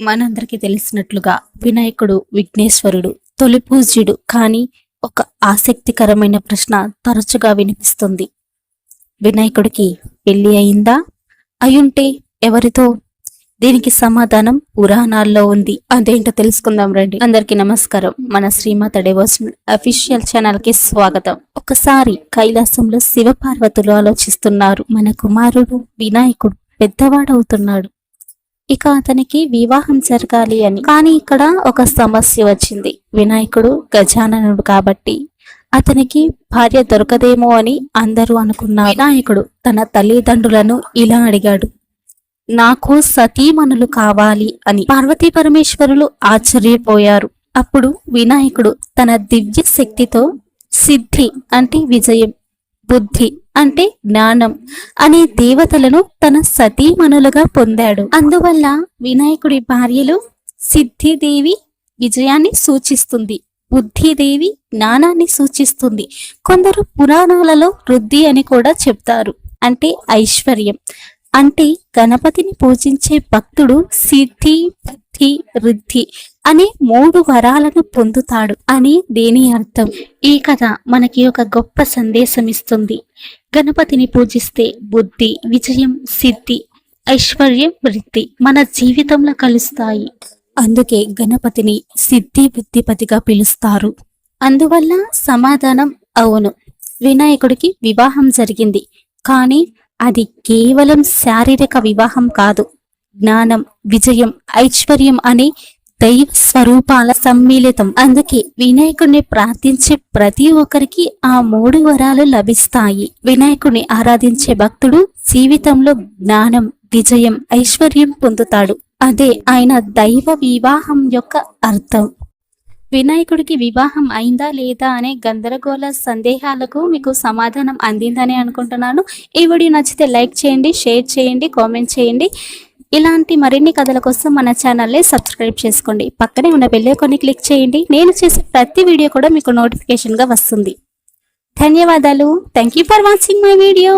మనందరికీ తెలిసినట్లుగా వినాయకుడు విఘ్నేశ్వరుడు తొలి పూజ్యుడు. కానీ ఒక ఆసక్తికరమైన ప్రశ్న తరచుగా వినిపిస్తుంది. వినాయకుడికి పెళ్ళి అయిందా? అయుంటే ఎవరితో? దీనికి సమాధానం పురాణాల్లో ఉంది. అదేంటో తెలుసుకుందాం రండి. అందరికీ నమస్కారం. మన శ్రీమాత డెవోషన్ అఫీషియల్ ఛానల్కి స్వాగతం. ఒకసారి కైలాసంలో శివ పార్వతులు ఆలోచిస్తున్నారు. మన కుమారుడు వినాయకుడు పెద్దవాడవుతున్నాడు. ఇక అతనికి వివాహం జరగాలి అని. కానీ ఇక్కడ ఒక సమస్య వచ్చింది. వినాయకుడు గజాననుడు కాబట్టి అతనికి భార్య దొరకదేమో అని అందరూ అనుకున్నారు. వినాయకుడు తన తల్లిదండ్రులను ఇలా అడిగాడు నాకు సతీమణులు కావాలి అని. పార్వతీ పరమేశ్వరులు ఆశ్చర్యపోయారు. అప్పుడు వినాయకుడు తన దివ్య శక్తితో సిద్ధి అంటే విజయం బుద్ధి అంటే జ్ఞానం అనే దేవతలను తన సతీమణులుగా పొందాడు. అందువల్ల వినాయకుడి భార్యలు సిద్ధిదేవి విజయాన్ని సూచిస్తుంది బుద్ధిదేవి జ్ఞానాన్ని సూచిస్తుంది. కొందరు పురాణాలలో వృద్ధి అని కూడా చెప్తారు. అంటే ఐశ్వర్యం. అంటే గణపతిని పూజించే భక్తుడు సిద్ధి భక్తి వృద్ధి అనే మూడు వరాలను పొందుతాడు అని దేని అర్థం. ఈ కథ మనకి ఒక గొప్ప సందేశం ఇస్తుంది గణపతిని పూజిస్తే బుద్ధి విజయం సిద్ధి ఐశ్వర్యం వృద్ధి మన జీవితంలో కలుస్తాయి. అందుకే గణపతిని సిద్ధి బుద్ధిపతిగా పిలుస్తారు. అందువల్ల సమాధానం అవును. వినాయకుడికి వివాహం జరిగింది. కానీ అది కేవలం శారీరక వివాహం కాదు. జ్ఞానం విజయం ఐశ్వర్యం అనే దైవ స్వరూపాల సమ్మిళితం. అందుకే వినాయకుడిని ప్రార్థించే ప్రతి ఒక్కరికి ఆ మూడు వరాలు లభిస్తాయి. వినాయకుడిని ఆరాధించే భక్తుడు జీవితంలో జ్ఞానం విజయం ఐశ్వర్యం పొందుతాడు. అదే ఆయన దైవ వివాహం యొక్క అర్థం. వినాయకుడికి వివాహం అయిందా లేదా అనే గందరగోళ సందేహాలకు మీకు సమాధానం అందిందని అనుకుంటున్నాను. ఈ వీడియో నచ్చితే లైక్ చేయండి షేర్ చేయండి కామెంట్ చేయండి. ఇలాంటి మరిన్ని కథల కోసం మన ఛానల్ని సబ్స్క్రైబ్ చేసుకోండి. పక్కనే ఉన్న బెల్ క్లిక్ చేయండి. నేను చేసే ప్రతి వీడియో కూడా మీకు నోటిఫికేషన్గా వస్తుంది. ధన్యవాదాలు. Thank you for watching my video